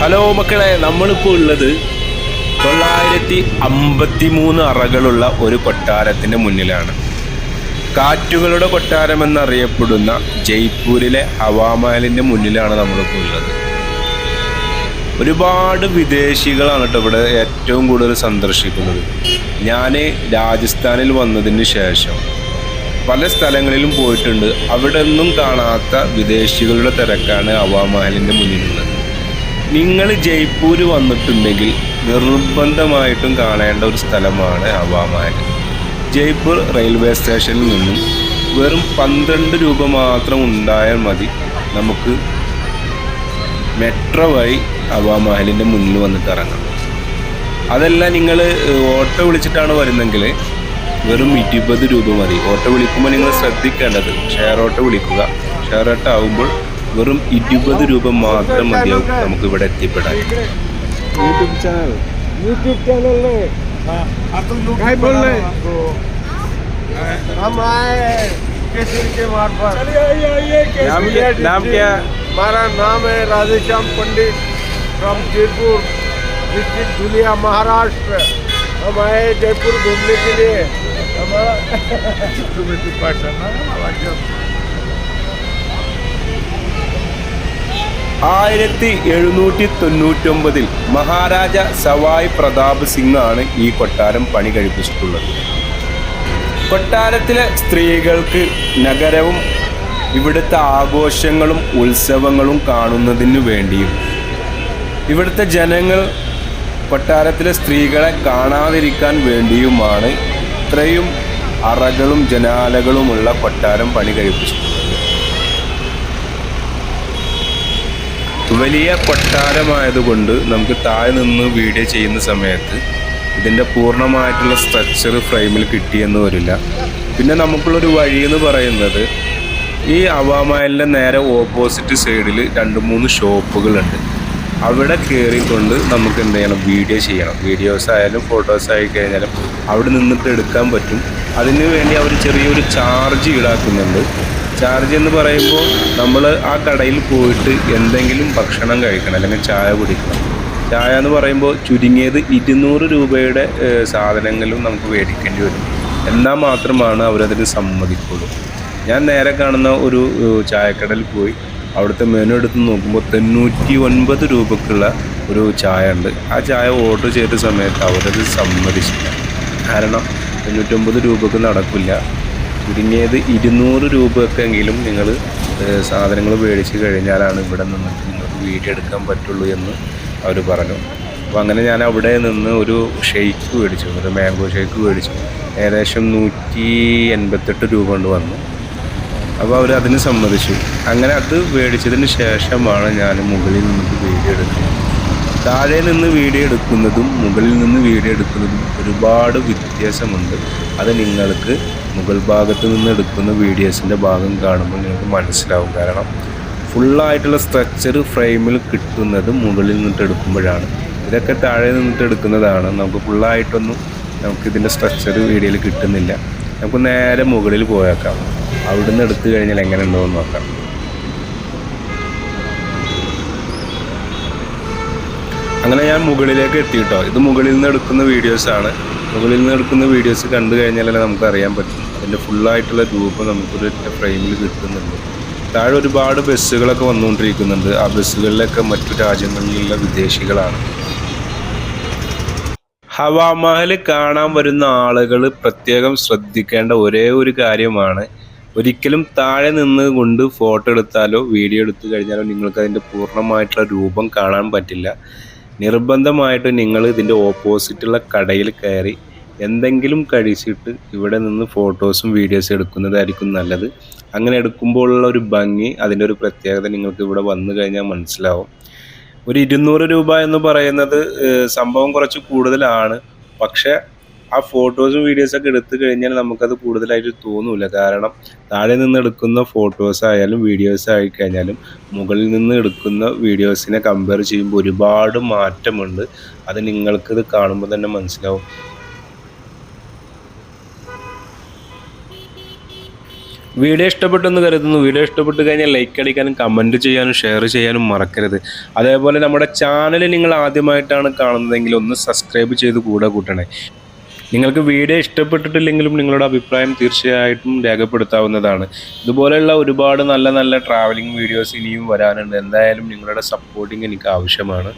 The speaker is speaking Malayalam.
ഹലോ മക്കളെ നമ്മളിപ്പോൾ ഉള്ളത് തൊള്ളായിരത്തി അമ്പത്തി മൂന്ന് അറകളുള്ള ഒരു കൊട്ടാരത്തിന്റെ മുന്നിലാണ്. കാറ്റുകളുടെ കൊട്ടാരം എന്നറിയപ്പെടുന്ന ജയ്പൂരിലെ ഹവാമഹലിന്റെ മുന്നിലാണ് നമ്മളിപ്പോൾ ഉള്ളത്. ഒരുപാട് വിദേശികളാണ് കേട്ടോ ഇവിടെ ഏറ്റവും കൂടുതൽ സന്ദർശിക്കുന്നത്. ഞാൻ രാജസ്ഥാനിൽ വന്നതിന് ശേഷം പല സ്ഥലങ്ങളിലും പോയിട്ടുണ്ട്. അവിടെ ഒന്നും കാണാത്ത വിദേശികളുടെ തിരക്കാണ് ഹവാമഹലിന്റെ മുന്നിലുള്ളത്. നിങ്ങൾ ജയ്പൂർ വന്നിട്ടുണ്ടെങ്കിൽ നിർബന്ധമായിട്ടും കാണേണ്ട ഒരു സ്ഥലമാണ് ഹവാമഹൽ ജയ്പൂർ റെയിൽവേ സ്റ്റേഷനിൽ നിന്നും വെറും പന്ത്രണ്ട് രൂപ മാത്രം ഉണ്ടായാൽ മതി. നമുക്ക് മെട്രോ വഴി ഹവാമഹലിന്റെ മുന്നിൽ വന്നിട്ട് ഇറങ്ങാം. അതല്ല നിങ്ങൾ ഓട്ടോ വിളിച്ചിട്ടാണ് വരുന്നെങ്കിൽ വെറും ഇരുപത് രൂപ മതി. ഓട്ടോ വിളിക്കുമ്പോൾ നിങ്ങൾ ശ്രദ്ധിക്കേണ്ടത് ഷെയർ ഓട്ടോ വിളിക്കുക. ഷെയർ ഓട്ടോ ആകുമ്പോൾ വെറും ഇരുപത് രൂപ മാത്രം മതിയാവും നമുക്ക് ഇവിടെ എത്തിപ്പെടാൻ यूट्यूब चैनल यूट्यूब चैनल ने काय बोल रहे हम आए केसरी के मार्फत नाम क्या नाम क्या हमारा नाम है राधेश्याम पंडित फ्रॉम जयपुर डिस्ट्रिक्ट धुलिया महाराष्ट्र हम आए जयपुर घूमने के लिए हमारा ആയിരത്തി എഴുന്നൂറ്റി തൊണ്ണൂറ്റൊമ്പതിൽ മഹാരാജ സവായ് പ്രതാപ് സിംഗ് ആണ് ഈ കൊട്ടാരം പണി കഴിപ്പിച്ചിട്ടുള്ളത്. കൊട്ടാരത്തിലെ സ്ത്രീകൾക്ക് നഗരവും ഇവിടുത്തെ ആഘോഷങ്ങളും ഉത്സവങ്ങളും കാണുന്നതിനു വേണ്ടിയും ഇവിടുത്തെ ജനങ്ങൾ കൊട്ടാരത്തിലെ സ്ത്രീകളെ കാണാതിരിക്കാൻ വേണ്ടിയുമാണ് ഇത്രയും അറകളും ജനാലകളുമുള്ള കൊട്ടാരം പണി കഴിപ്പിച്ചിട്ടുള്ളത്. വലിയ കൊട്ടാരമായതുകൊണ്ട് നമുക്ക് താഴെ നിന്ന് വീഡിയോ ചെയ്യുന്ന സമയത്ത് ഇതിന്റെ പൂർണമായിട്ടുള്ള സ്ട്രക്ചർ ഫ്രെയിമിൽ കിട്ടിയെന്ന് വരില്ല. പിന്നെ നമുക്കുള്ളൊരു വഴി എന്ന് പറയുന്നത് ഈ അവാമയലിന്റെ നേരെ ഓപ്പോസിറ്റ് സൈഡിൽ രണ്ട് മൂന്ന് ഷോപ്പുകളുണ്ട് അവിടെ കയറിക്കൊണ്ട് നമുക്ക് എന്ത് ചെയ്യണം? വീഡിയോ ചെയ്യണം. വീഡിയോസ് ആയാലും ഫോട്ടോസ് ആയി കഴിഞ്ഞാലും അവിടെ നിന്നിട്ട് എടുക്കാൻ പറ്റും. അതിനു വേണ്ടി അവർ ചെറിയൊരു ചാർജ് ഈടാക്കുന്നുണ്ട്. ചാർജ് എന്ന് പറയുമ്പോൾ നമ്മൾ ആ കടയിൽ പോയിട്ട് എന്തെങ്കിലും ഭക്ഷണം കഴിക്കണം അല്ലെങ്കിൽ ചായ കുടിക്കണം. ചായ എന്ന് പറയുമ്പോൾ ചുരുങ്ങിയത് ഇരുന്നൂറ് രൂപയുടെ സാധനങ്ങളും നമുക്ക് മേടിക്കേണ്ടി വരും. എന്നാൽ മാത്രമാണ് അവരതിന് സമ്മതിക്കുള്ളൂ. ഞാൻ നേരെ കാണുന്ന ഒരു ചായക്കടയിൽ പോയി. അവിടുത്തെ മെനു എടുത്ത് നോക്കുമ്പോൾ തൊണ്ണൂറ്റി ഒൻപത് രൂപക്കുള്ള ഒരു ചായ ഉണ്ട്. ആ ചായ ഓർഡർ ചെയ്ത സമയത്ത് അവരത് സമ്മതിച്ചില്ല. കാരണം തൊണ്ണൂറ്റൊമ്പത് രൂപക്ക് നടക്കില്ല. ചുരുങ്ങിയത് ഇരുന്നൂറ് രൂപയൊക്കെങ്കിലും നിങ്ങൾ സാധനങ്ങൾ മേടിച്ച് കഴിഞ്ഞാലാണ് ഇവിടെ നിന്നിട്ട് നിങ്ങൾക്ക് വീഡിയോ എടുക്കാൻ പറ്റുള്ളൂ എന്ന് അവർ പറഞ്ഞു. അപ്പോൾ അങ്ങനെ ഞാൻ അവിടെ നിന്ന് ഒരു ഷെയ്ക്ക് മേടിച്ചു ഒരു മാംഗോ ഷെയ്ക്ക് മേടിച്ചു. ഏകദേശം നൂറ്റി എൺപത്തെട്ട് രൂപ കൊണ്ട് വന്നു. അപ്പോൾ അവർ അതിന് സമ്മതിച്ചു. അങ്ങനെ അത് മേടിച്ചതിന് ശേഷമാണ് ഞാൻ മുകളിൽ നിന്നിട്ട് വീഡിയോ എടുക്കുന്നത് താഴെ നിന്ന് വീഡിയോ എടുക്കുന്നതും മുകളിൽ നിന്ന് വീഡിയോ എടുക്കുന്നതും ഒരുപാട് വ്യത്യാസമുണ്ട്. അത് നിങ്ങൾക്ക് മുകൾ ഭാഗത്ത് നിന്ന് എടുക്കുന്ന വീഡിയോസിന്റെ ഭാഗം കാണുമ്പോൾ നിങ്ങൾക്ക് മനസ്സിലാവും. കാരണം ഫുള്ളായിട്ടുള്ള സ്ട്രക്ചർ ഫ്രെയിമിൽ കിട്ടുന്നത് മുകളിൽ നിന്നിട്ട് എടുക്കുമ്പോഴാണ്. ഇതൊക്കെ താഴെ നിന്നിട്ട് എടുക്കുന്നതാണ്. നമുക്ക് ഫുള്ളായിട്ടൊന്നും നമുക്കിതിന്റെ സ്ട്രക്ചർ വീഡിയോയിൽ കിട്ടുന്നില്ല. നമുക്ക് നേരെ മുകളിൽ പോയേക്കാം. അവിടെ നിന്ന് എടുത്തു കഴിഞ്ഞാൽ എങ്ങനെ ഉണ്ടോയെന്ന് നോക്കാം. അങ്ങനെ ഞാൻ മുകളിലേക്ക് എത്തിയിട്ടോ ഇത് മുകളിൽ നിന്ന് എടുക്കുന്ന വീഡിയോസാണ് മുകളിൽ നിന്ന് എടുക്കുന്ന വീഡിയോസ് കണ്ടു കഴിഞ്ഞാലല്ലേ നമുക്ക് അറിയാൻ പറ്റും. അതിന്റെ ഫുള്ളായിട്ടുള്ള രൂപം നമുക്കൊരു ഫ്രെയിമിൽ കിട്ടുന്നുണ്ട്. താഴെ ഒരുപാട് ബസ്സുകളൊക്കെ വന്നുകൊണ്ടിരിക്കുന്നുണ്ട്. ആ ബസ്സുകളിലൊക്കെ മറ്റു രാജ്യങ്ങളിലുള്ള വിദേശികളാണ്. ഹവാമഹൽ കാണാൻ വരുന്ന ആളുകൾ പ്രത്യേകം ശ്രദ്ധിക്കേണ്ട ഒരേ ഒരു കാര്യമാണ്. ഒരിക്കലും താഴെ നിന്ന് കൊണ്ട് ഫോട്ടോ എടുത്താലോ വീഡിയോ എടുത്തു കഴിഞ്ഞാലോ നിങ്ങൾക്ക് അതിന്റെ പൂർണമായിട്ടുള്ള രൂപം കാണാൻ പറ്റില്ല. നിർബന്ധമായിട്ട് നിങ്ങൾ ഇതിന്റെ ഓപ്പോസിറ്റുള്ള കടയിൽ കയറി എന്തെങ്കിലും കഴിച്ചിട്ട് ഇവിടെ നിന്ന് ഫോട്ടോസും വീഡിയോസും എടുക്കുന്നതായിരിക്കും നല്ലത്. അങ്ങനെ എടുക്കുമ്പോഴുള്ള ഒരു ഭംഗി അതിന്റെ ഒരു പ്രത്യേകത നിങ്ങൾക്ക് ഇവിടെ വന്നു കഴിഞ്ഞാൽ മനസ്സിലാവും. ഒരു ഇരുന്നൂറ് രൂപ എന്ന് പറയുന്നത് സംഭവം കുറച്ച് കൂടുതലാണ്. പക്ഷേ ആ ഫോട്ടോസും വീഡിയോസൊക്കെ എടുത്തു കഴിഞ്ഞാൽ നമുക്കത് കൂടുതലായിട്ട് തോന്നൂല. കാരണം താഴെ നിന്ന് എടുക്കുന്ന ഫോട്ടോസ് ആയാലും വീഡിയോസ് ആയി കഴിഞ്ഞാലും മുകളിൽ നിന്ന് എടുക്കുന്ന വീഡിയോസിനെ കമ്പയർ ചെയ്യുമ്പോൾ ഒരുപാട് മാറ്റമുണ്ട്. അത് നിങ്ങൾക്കിത് കാണുമ്പോൾ തന്നെ മനസ്സിലാവും. വീഡിയോ ഇഷ്ടപ്പെട്ടെന്ന് കരുതുന്നു. വീഡിയോ ഇഷ്ടപ്പെട്ട് കഴിഞ്ഞാൽ ലൈക്ക് അടിക്കാനും കമന്റ് ചെയ്യാനും ഷെയർ ചെയ്യാനും മറക്കരുത്. അതേപോലെ നമ്മുടെ ചാനൽ നിങ്ങൾ ആദ്യമായിട്ടാണ് കാണുന്നതെങ്കിൽ ഒന്ന് സബ്സ്ക്രൈബ് ചെയ്ത് കൂടെ കൂട്ടണേ. നിങ്ങൾക്ക് വീഡിയോ ഇഷ്ടപ്പെട്ടിട്ടില്ലെങ്കിലും നിങ്ങളുടെ അഭിപ്രായം തീർച്ചയായിട്ടും രേഖപ്പെടുത്താവുന്നതാണ്. ഇതുപോലെയുള്ള ഒരുപാട് നല്ല നല്ല ട്രാവലിംഗ് വീഡിയോസ് ഇനിയും വരാനുണ്ട്. എന്തായാലും നിങ്ങളുടെ സപ്പോർട്ടിങ് എനിക്ക് ആവശ്യമാണ്.